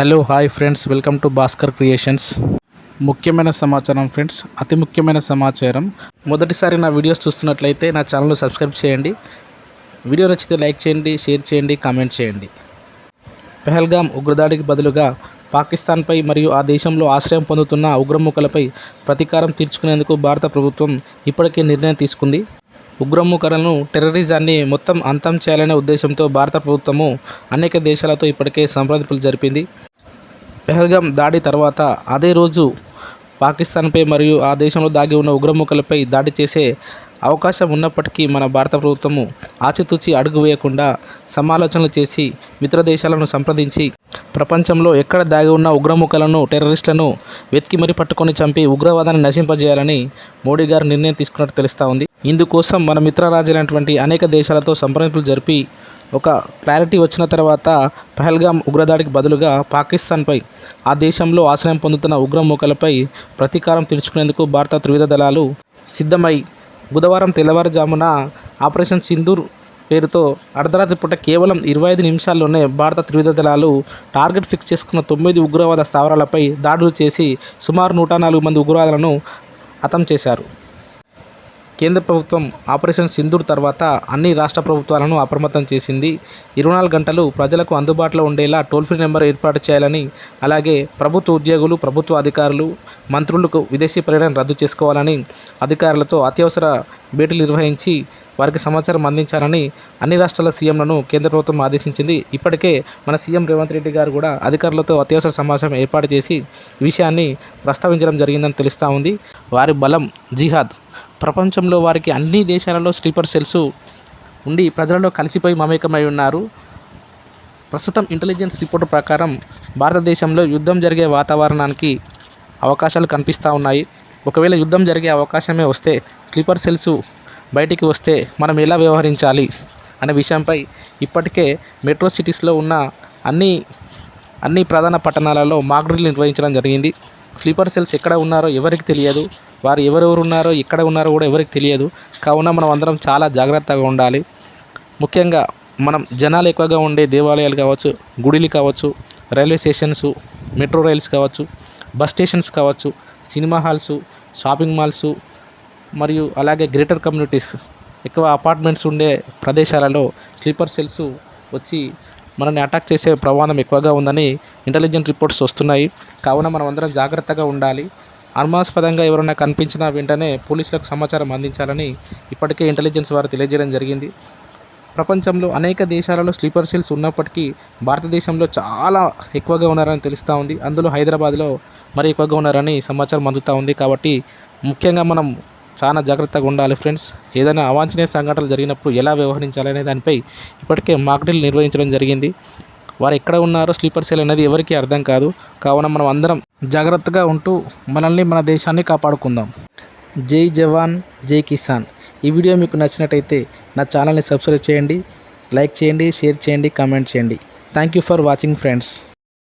Hello hi friends welcome to Bhaskar creations. ముఖ్యమైన సమాచారం friends అతి ముఖ్యమైన సమాచారం. మొదటిసారి నా వీడియోస్ చూస్తున్నట్లయితే నా ఛానల్ను సబ్స్క్రైబ్ చేయండి. వీడియో నచ్చితే లైక్ చేయండి షేర్ చేయండి కామెంట్ చేయండి. పెహల్గామ్ ఉగ్రదాడికి బదులుగా పాకిస్తాన్పై మరియు ఆ దేశంలో ఆశ్రయం పొందుతున్న ఉగ్రముఖలపై ప్రతీకారం తీర్చుకునేందుకు భారత ప్రభుత్వం ఇప్పటికే నిర్ణయం తీసుకుంది. ఉగ్రముఖలను టెర్రరిజాన్ని మొత్తం అంతం చేయాలనే ఉద్దేశంతో భారత ప్రభుత్వము అనేక దేశాలతో ఇప్పటికే సంప్రదింపులు జరిపింది. పెహల్గాం దాడి తర్వాత అదే రోజు పాకిస్తాన్పై మరియు ఆ దేశంలో దాగి ఉన్న ఉగ్రముఖలపై దాడి చేసే అవకాశం ఉన్నప్పటికీ మన భారత ప్రభుత్వము ఆచితూచి అడుగు వేయకుండా సమాలోచనలు చేసి మిత్ర దేశాలను సంప్రదించి ప్రపంచంలో ఎక్కడ దాగి ఉన్న ఉగ్రముఖలను టెర్రరిస్టులను వెతికి మరీ పట్టుకొని చంపి ఉగ్రవాదాన్ని నశింపజేయాలని మోడీ గారు నిర్ణయం తీసుకున్నట్టు తెలుస్తూ ఉంది. ఇందుకోసం మన మిత్రరాజ్యాలైనటువంటి అనేక దేశాలతో సంప్రదింపులు జరిపి ఒక క్లారిటీ వచ్చిన తర్వాత పహల్గామ్ ఉగ్రదాడికి బదులుగా పాకిస్తాన్పై ఆ దేశంలో ఆశ్రయం పొందుతున్న ఉగ్రమూకలపై ప్రతీకారం తీర్చుకునేందుకు భారత త్రివిధ దళాలు సిద్ధమై బుధవారం తెల్లవారుజామున ఆపరేషన్ సింధూర్ పేరుతో అర్ధరాత్రి పూట కేవలం ఇరవై ఐదు నిమిషాల్లోనే భారత త్రివిధ దళాలు టార్గెట్ ఫిక్స్ చేసుకున్న తొమ్మిది ఉగ్రవాద స్థావరాలపై దాడులు చేసి సుమారు నూట నాలుగు మంది ఉగ్రవాదులను హతం చేశారు. కేంద్ర ప్రభుత్వం ఆపరేషన్ సింధూర్ తర్వాత అన్ని రాష్ట్ర ప్రభుత్వాలను అప్రమత్తం చేసింది. ఇరవై నాలుగు గంటలు ప్రజలకు అందుబాటులో ఉండేలా టోల్ ఫ్రీ నెంబర్ ఏర్పాటు చేయాలని అలాగే ప్రభుత్వ ఉద్యోగులు ప్రభుత్వ అధికారులు మంత్రులకు విదేశీ పర్యటన రద్దు చేసుకోవాలని అధికారులతో అత్యవసర భేటీలు నిర్వహించి వారికి సమాచారం అందించాలని అన్ని రాష్ట్రాల సీఎంలను కేంద్ర ప్రభుత్వం ఆదేశించింది. ఇప్పటికే మన సీఎం రేవంత్ రెడ్డి గారు కూడా అధికారులతో అత్యవసర సమాచారం ఏర్పాటు చేసి విషయాన్ని ప్రస్తావించడం జరిగిందని తెలుస్తూ ఉంది. వారి బలం జిహాద్. ప్రపంచంలో వారికి అన్ని దేశాలలో స్లీపర్ సెల్స్ ఉండి ప్రజలలో కలిసిపోయి మమేకమై ఉన్నారు. ప్రస్తుతం ఇంటెలిజెన్స్ రిపోర్టు ప్రకారం భారతదేశంలో యుద్ధం జరిగే వాతావరణానికి అవకాశాలు కనిపిస్తూ ఉన్నాయి. ఒకవేళ యుద్ధం జరిగే అవకాశమే వస్తే స్లీపర్ సెల్స్ బయటికి వస్తే మనం ఎలా వ్యవహరించాలి అనే విషయంపై ఇప్పటికే మెట్రో సిటీస్లో ఉన్న అన్ని అన్ని ప్రధాన పట్టణాలలో మాక్ నిర్వహించడం జరిగింది. స్లీపర్ సెల్స్ ఎక్కడ ఉన్నారో ఎవరికి తెలియదు. వారు ఎవరెవరు ఉన్నారో ఎక్కడ ఉన్నారో కూడా ఎవరికి తెలియదు. కావున మనం అందరం చాలా జాగ్రత్తగా ఉండాలి. ముఖ్యంగా మనం జనాలు ఎక్కువగా ఉండే దేవాలయాలు కావచ్చు గుడిలు కావచ్చు రైల్వే స్టేషన్స్ మెట్రో రైల్స్ కావచ్చు బస్ స్టేషన్స్ కావచ్చు సినిమా హాల్స్ షాపింగ్ మాల్స్ మరియు అలాగే గ్రేటర్ కమ్యూనిటీస్ ఎక్కువ అపార్ట్మెంట్స్ ఉండే ప్రదేశాలలో స్లీపర్ సెల్స్ వచ్చి మనల్ని అటాక్ చేసే ప్రమాదం ఎక్కువగా ఉందని ఇంటెలిజెంట్ రిపోర్ట్స్ వస్తున్నాయి. కావున మనం అందరం జాగ్రత్తగా ఉండాలి. అనుమానాస్పదంగా ఎవరైనా కనిపించినా వెంటనే పోలీసులకు సమాచారం అందించాలని ఇప్పటికే ఇంటెలిజెన్స్ వారు తెలియజేయడం జరిగింది. ప్రపంచంలో అనేక దేశాలలో స్లీపర్ సెల్స్ ఉన్నప్పటికీ భారతదేశంలో చాలా ఎక్కువగా ఉన్నారని తెలుస్తూ ఉంది. అందులో హైదరాబాద్లో మరి ఎక్కువగా ఉన్నారని సమాచారం అందుతూ ఉంది కాబట్టి ముఖ్యంగా మనం చాలా జాగ్రత్తగా ఉండాలి ఫ్రెండ్స్. ఏదైనా అవాంఛనీయ సంఘటనలు జరిగినప్పుడు ఎలా వ్యవహరించాలనే దానిపై ఇప్పటికే మాక్డ్రిల్ నిర్వహించడం జరిగింది. వారు ఎక్కడ ఉన్నారో స్లీపర్ సెల్ అనేది ఎవరికీ అర్థం కాదు. కావున మనం అందరం జాగ్రత్తగా ఉంటూ మనల్ని మన దేశాన్ని కాపాడుకుందాం. జై జవాన్ జై కిసాన్. ఈ వీడియో మీకు నచ్చినట్టయితే నా ఛానల్ని సబ్స్క్రైబ్ చేయండి లైక్ చేయండి షేర్ చేయండి కామెంట్ చేయండి. Thank you for watching friends